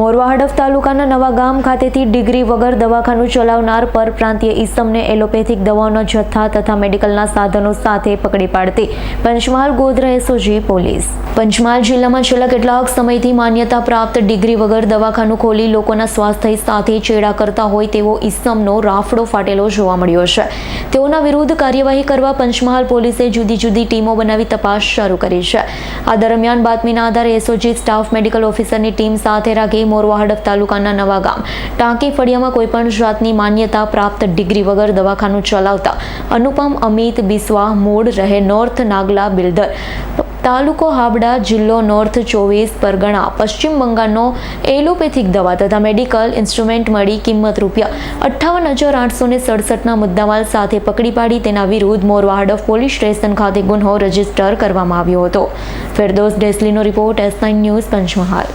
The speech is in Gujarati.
મોરવા હડફ તાલુકાના નવા ગામ ખાતેથી ડિગ્રી વગર દવાખાનું ચલાવનાર પરપ્રાંતીય ઈસમને એલોપેથિક દવાઓના જથ્થા તથા મેડિકલના સાધનો સાથે પકડી પાડતી પંચમહાલ ગોધરા એસઓજી પોલીસ. પંચમહાલ જિલ્લામાં છેલ્લા કેટલાક સમયથી માન્યતા પ્રાપ્ત ડિગ્રી વગર દવાખાનું ખોલી લોકોના સ્વાસ્થ્ય સાથે ચેડા કરતા હોય તેવો ઈસમનો રાફડો ફાટેલો જોવા મળ્યો છે. તેઓના વિરુદ્ધ કાર્યવાહી કરવા પંચમહાલ પોલીસે જુદી જુદી ટીમો બનાવી તપાસ શરૂ કરી છે. આ દરમિયાન બાતમીના આધારે એસઓજી સ્ટાફ મેડિકલ ઓફિસરની ટીમ સાથે રાખી મોરવા હડફ તાલુકાના નવા ગામ. ટાંકી ફળિયામાં કોઈપણ જાતની માન્યતા પ્રાપ્ત ડિગ્રી વગર દવાખાનું ચલાવતા અનુપમ, અમિત, બિસ્વા, મૂળ રહે નોર્થ નાગલા બિલ્ડર તાલુકો હાબડા જિલ્લો નોર્થ ચોવીસ, પરગણા, પશ્ચિમ બંગાળનો એલોપેથિક દવા તથા મેડિકલ ઇન્સ્ટ્રુમેન્ટ મળી કિંમત રૂપિયા અઠ્ઠાવન હજાર આઠસો ને સડસઠના મુદ્દામાલ સાથે પકડી પાડી તેના વિરુદ્ધ મોરવા હડફ પોલીસ સ્ટેશન ખાતે ગુન્હો રજિસ્ટર કરવામાં આવ્યો હતો. Ferdos ડેસ્લીનો report S nine news Panchmahal.